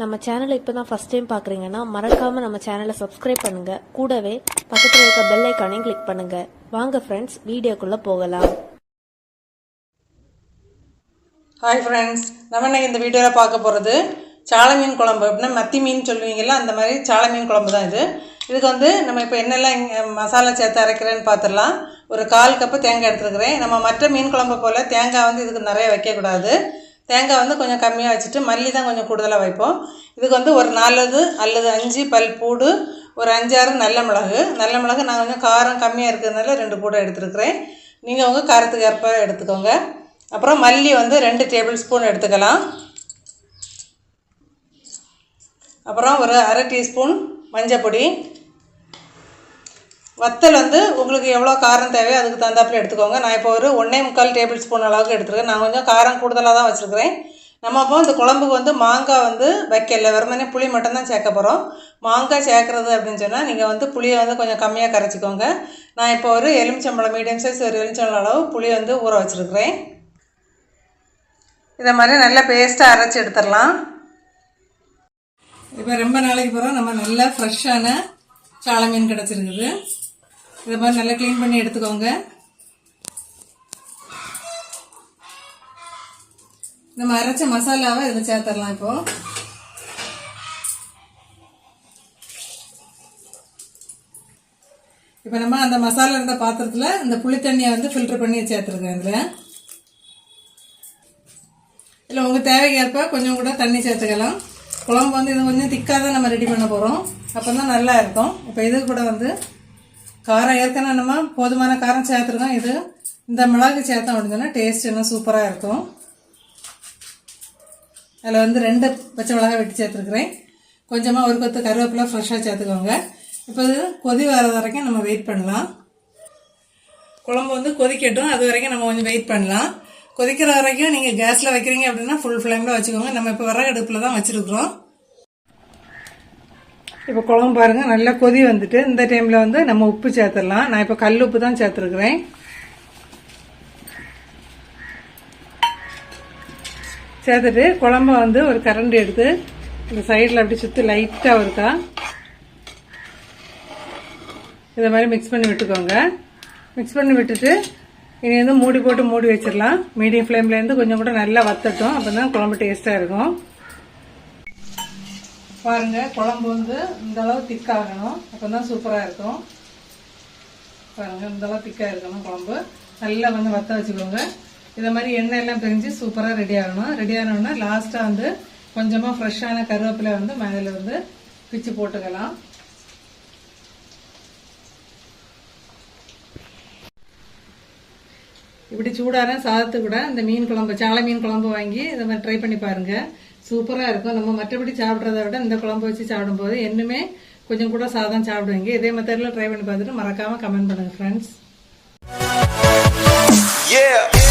நம்ம சேனலை இப்போ தான் ஃபஸ்ட் டைம் பார்க்குறீங்கன்னா மறக்காமல் நம்ம சேனலை சப்ஸ்கிரைப் பண்ணுங்கள் கூடவே பக்கத்தில் இருக்க பெல் ஐக்கானையும் கிளிக் பண்ணுங்கள் வாங்க ஃப்ரெண்ட்ஸ் வீடியோக்குள்ளே போகலாம். ஹாய் ஃப்ரெண்ட்ஸ் நம்ம இன்னைக்கு இந்த வீடியோவில் பார்க்க போகிறது சாலை மீன் குழம்பு. அப்படின்னா மத்தி மீன் சொல்லுவீங்கல்ல அந்த மாதிரி சாலை மீன் குழம்பு தான் இது. இதுக்கு வந்து நம்ம இப்போ என்னெல்லாம் இங்கே மசாலா சேர்த்து அரைக்கிறேன்னு பார்த்துடலாம் ஒரு கால் கப்பு தேங்காய் எடுத்துருக்கிறேன். நம்ம மற்ற மீன் குழம்பு போல் தேங்காய் வந்து இதுக்கு நிறைய வைக்கக்கூடாது. தேங்காய் வந்து கொஞ்சம் கம்மியாக வச்சுட்டு மல்லி தான் கொஞ்சம் கூடுதலாக வைப்போம். இதுக்கு வந்து ஒரு நாலு அல்லது அஞ்சு பல் பூடு ஒரு அஞ்சாறு நல்ல மிளகு. நல்ல மிளகு நான் கொஞ்சம் காரம் கம்மியாக இருக்கிறதுனால ரெண்டு பூடை எடுத்துருக்கிறேன். நீங்கள் உங்கள் காரத்துக்கு ஏற்ப எடுத்துக்கோங்க. அப்புறம் மல்லி வந்து ரெண்டு டேபிள் ஸ்பூன் எடுத்துக்கலாம். அப்புறம் ஒரு அரை டீஸ்பூன் மஞ்சப்பொடி. வத்தல் வந்து உங்களுக்கு எவ்வளோ காரம் தேவையோ அதுக்கு தகுந்தாப்புல எடுத்துக்கோங்க. நான் இப்போ ஒரு ஒன்றே முக்கால் டேபிள் ஸ்பூன் அளவுக்கு எடுத்துருக்கேன். நான் கொஞ்சம் காரம் கூடுதலாக தான் வச்சுருக்கிறேன். நம்ம அப்போ இந்த குழம்புக்கு வந்து மாங்காய் வந்து வைக்கல. வெறுமனே புளி மட்டும்தான் சேர்க்க போகிறோம் மாங்காய் சேர்க்குறது அப்படின்னு சொன்னால் நீங்கள் வந்து புளியை வந்து கொஞ்சம் கம்மியாக கரைச்சிக்கோங்க. நான் இப்போ ஒரு எலுமிச்சம்பழம் மீடியம் சைஸ் ஒரு எலுமிச்சம்பழம் அளவு புளி வந்து ஊற வச்சுருக்கிறேன். இதை மாதிரி நல்லா பேஸ்ட்டாக அரைச்சி எடுத்துடலாம். இப்போ ரொம்ப நாளைக்கு பிறகு நம்ம நல்லா ஃப்ரெஷ்ஷான சாலை மீன் கிடச்சிருக்குது. இதை மாதிரி நல்லா க்ளீன் பண்ணி எடுத்துக்கோங்க. நம்ம அரைச்ச மசாலாவை இதில் சேர்த்துடலாம் இப்போ. இப்போ நம்ம அந்த மசாலா இருந்த பாத்திரத்தில் இந்த புளி தண்ணியை வந்து ஃபில்டர் பண்ணி சேர்த்துருக்கேன் இதில். இல்லை உங்கள் தேவைக்கேற்ப கொஞ்சம் கூட தண்ணி சேர்த்துக்கலாம். குழம்பு வந்து இது கொஞ்சம் திக்காக தான் நம்ம ரெடி பண்ண போகிறோம் அப்போ தான் நல்லா இருக்கும். இப்போ இது கூட வந்து காரம் ஏற்கனவே நம்ம போதுமான காரம் சேர்த்துருக்கோம். இது இந்த மிளகு சேர்த்தோம் அப்படின்னா டேஸ்ட் இன்னும் சூப்பராக இருக்கும். அதில் வந்து ரெண்டு பச்சை மிளகாய் வெட்டி சேர்த்துருக்குறேன். கொஞ்சமாக ஒரு கொத்து கருவேப்பிலை ஃப்ரெஷ்ஷாக சேர்த்துக்கோங்க. இப்போ இது கொதி வர்றது வரைக்கும் நம்ம வெயிட் பண்ணலாம். குழம்பு வந்து கொதிக்கட்டும். அது வரைக்கும் நம்ம கொஞ்சம் வெயிட் பண்ணலாம். கொதிக்கிற வரைக்கும் நீங்கள் கேஸில் வைக்கிறீங்க அப்படின்னா ஃபுல் ஃப்ளேமில் வச்சுக்கோங்க. நம்ம இப்போ விறகு அடுப்பில் தான் வச்சுருக்குறோம். இப்போ குழம்பு பாருங்கள் நல்லா கொதி வந்துட்டு இந்த டைமில் வந்து நம்ம உப்பு சேர்த்துடலாம். நான் இப்போ கல் உப்பு தான் சேர்த்துருக்குறேன். சேர்த்துட்டு குழம்ப வந்து ஒரு கரண்டி எடுத்து இந்த சைடில் அப்படி சுற்றி லைட்டாக இருக்கா? இதை மாதிரி மிக்ஸ் பண்ணி விட்டுக்கோங்க. மிக்ஸ் பண்ணி விட்டுட்டு இனி வந்து மூடி போட்டு மூடி வச்சிடலாம். மீடியம் ஃப்ளேம்லேருந்து கொஞ்சம் கூட நல்லா வத்தட்டும். அப்போ தான் குழம்பு டேஸ்ட்டாக இருக்கும். பாருங்க குழம்பு வந்து இந்த அளவு திக்காகணும் அப்போ தான் சூப்பராக இருக்கும். பாருங்க இந்தளவு திக்காக இருக்கணும் குழம்பு. நல்லா வந்து வத்த வச்சுக்கோங்க. இதை மாதிரி எண்ணெய் எல்லாம் பிரிஞ்சு சூப்பராக ரெடி ஆகணும். ரெடி ஆனோடனே லாஸ்ட்டாக வந்து கொஞ்சமாக ஃப்ரெஷ்ஷான கருவேப்பிலை வந்து மேலே வந்து பிச்சு போட்டுக்கலாம். இப்படி சூடான சாதத்து கூட இந்த மீன் குழம்பு சாலை மீன் குழம்பு வாங்கி இதை மாதிரி ட்ரை பண்ணி பாருங்கள் சூப்பராக இருக்கும். நம்ம மற்றபடி சாப்பிட்றத விட இந்த குழம்பு வச்சு சாப்பிடும்போது இன்னுமே கொஞ்சம் கூட சாதம் சாப்பிடுவீங்க. இதே மெத்தடில் ட்ரை பண்ணி பார்த்துட்டு மறக்காமல் கமெண்ட் பண்ணுங்கள் ஃப்ரெண்ட்ஸ் Yeah.